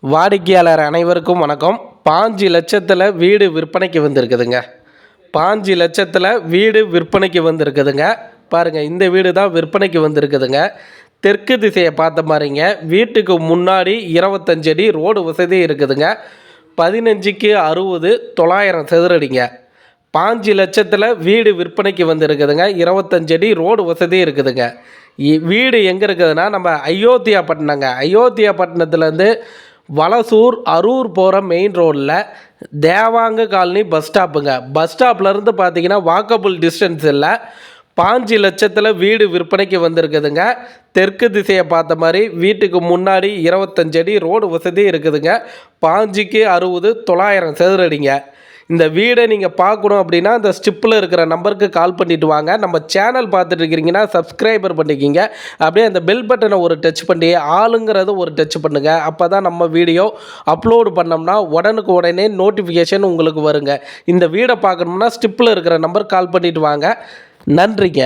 வாடிக்கையாளர் அனைவருக்கும் வணக்கம். பாஞ்சு லட்சத்தில் வீடு விற்பனைக்கு வந்திருக்குதுங்க. பாஞ்சு லட்சத்தில் வீடு விற்பனைக்கு வந்திருக்குதுங்க. பாருங்கள் இந்த வீடு தான் விற்பனைக்கு வந்திருக்குதுங்க. தெற்கு திசையை பார்த்த மாதிரிங்க. வீட்டுக்கு முன்னாடி இருபத்தஞ்சு அடி ரோடு வசதி இருக்குதுங்க. பதினஞ்சுக்கு அறுபது தொள்ளாயிரம் சதுரடிங்க. பாஞ்சு லட்சத்தில் வீடு விற்பனைக்கு வந்திருக்குதுங்க. இருபத்தஞ்சு அடி ரோடு வசதி இருக்குதுங்க. இ- வீடு எங்கே இருக்குதுன்னா நம்ம அயோத்தியா பட்டினங்க அயோத்தியா பட்டினத்துலேருந்து வலசூர் அரூர் போகிற மெயின் ரோட்டில் தேவாங்க காலனி பஸ் ஸ்டாப்புங்க பஸ் ஸ்டாப்லேருந்து பார்த்தீங்கன்னா வாக்கபுள் டிஸ்டன்ஸ் இல்லை. பாஞ்சு லட்சத்தில் வீடு விற்பனைக்கு வந்திருக்குதுங்க. தெற்கு திசையை பார்த்த மாதிரி வீட்டுக்கு முன்னாடி இருபத்தஞ்சடி அடி ரோடு வசதி இருக்குதுங்க. பாஞ்சுக்கு அறுபது தொள்ளாயிரம் சதுரடிங்க. இந்த வீடை நீங்கள் பார்க்கணும் அப்படின்னா அந்த ஸ்டிப்பில் இருக்கிற நம்பருக்கு கால் பண்ணிவிட்டு வாங்க. நம்ம சேனல் பார்த்துட்டு இருக்கிறீங்கன்னா சப்ஸ்கிரைபர் பண்ணிக்கிங்க. அப்படியே அந்த பெல் பட்டனை ஒரு டச் பண்ணி ஆளுங்கிறத ஒரு டச் பண்ணுங்கள் அப்போ தான் நம்ம வீடியோ அப்லோடு பண்ணோம்னா உடனுக்கு உடனே நோட்டிஃபிகேஷன் உங்களுக்கு வருங்க. இந்த வீடை பார்க்கணும்னா ஸ்டிப்பில் இருக்கிற நம்பர் கால் பண்ணிவிட்டு வாங்க. நன்றிங்க.